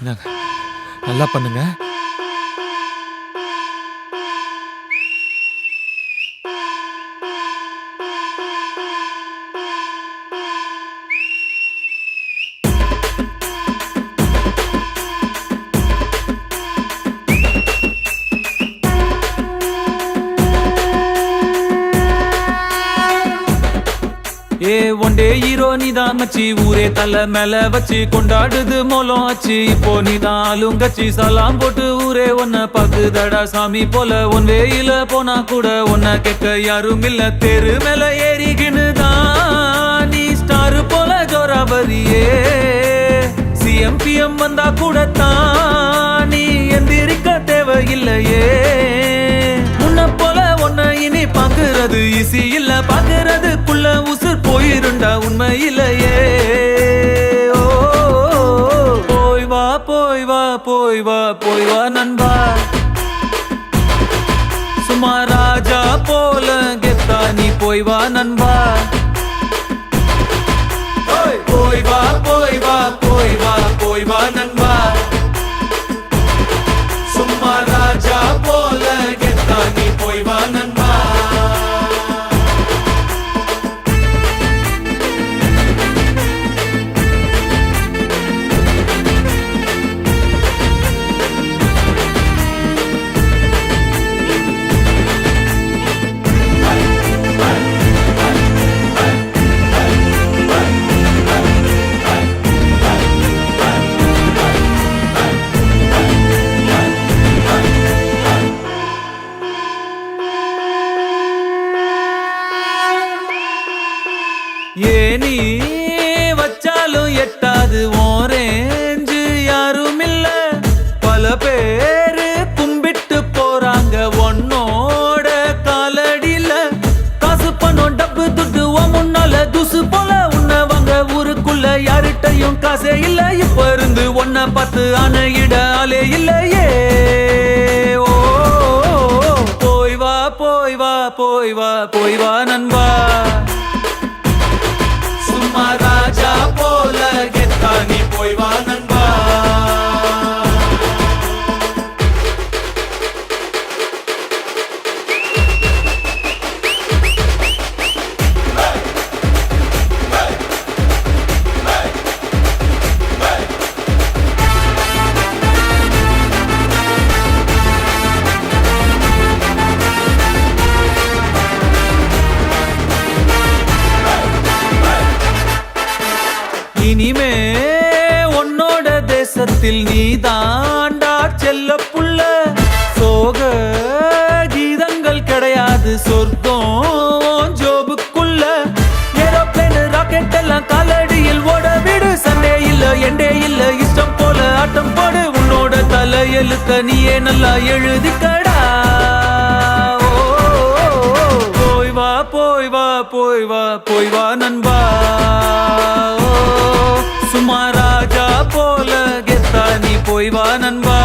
இந்தாங்க நல்லா பண்ணுங்க. ஏ ஒண்டே ஹீரோ நீதான் மச்சி. ஊரே தலை மேல வச்சு கொண்டாடுது மோலம் ஆச்சு இப்போ நீதான் ஆளுங்கச்சி சலாம் போட்டு ஊரே ஒன்ன பாக்குதடா சாமி போல. உன் வேயில போனா கூட உன்ன கேட்க யாரும் இல்ல. தெரு மேல ஏறிகின்னுதான் நீ ஸ்டார் போல ஜோராபரியே சிஎம் பிஎம் வந்தா கூட தான் உண்டா போயிருண்டா உண்மை இல்லையே போய் வா போய் வா போய் வா போய் வா நண்பா. சும்மா ராஜா போல கெத்தா நீ போய் வா நண்பா. ஏனி வச்சாலும் எட்டாது ஓரேஞ்சு யாரும் இல்ல பல பேரு கும்பிட்டு போறாங்க ஒன்னோட காலடியில. காசு பணம் டப்பு துட்டு உன் முன்னால துசு போல உன்னவங்க ஊருக்குள்ள யார்கிட்டயும் காசே இல்ல. இப்ப இருந்து உன்னை பார்த்து அணையிட ஆளே இல்லையே. ஓ. போய் வா போய் வா போய் வா போய் வா நண்பா. தேசத்தில் நீ தாண்டா செல்ல புள்ள. சோக கீதங்கள் கிடையாது சொர்க்கம் ஜோபுக்குள்ள. ஏரோப்ளேன் ராக்கெட் எல்லாம் காலடியில் ஓட விடு சண்டே இல்ல எண்டே இல்ல இஷ்டம் போல ஆட்டம் போடு. உன்னோட தலை நீயே நல்லா எழுதிக்கடா. ஓ, போய் வா போய் வா போய் வா போய் வா நண்பா. ஓய்வா நண்பா.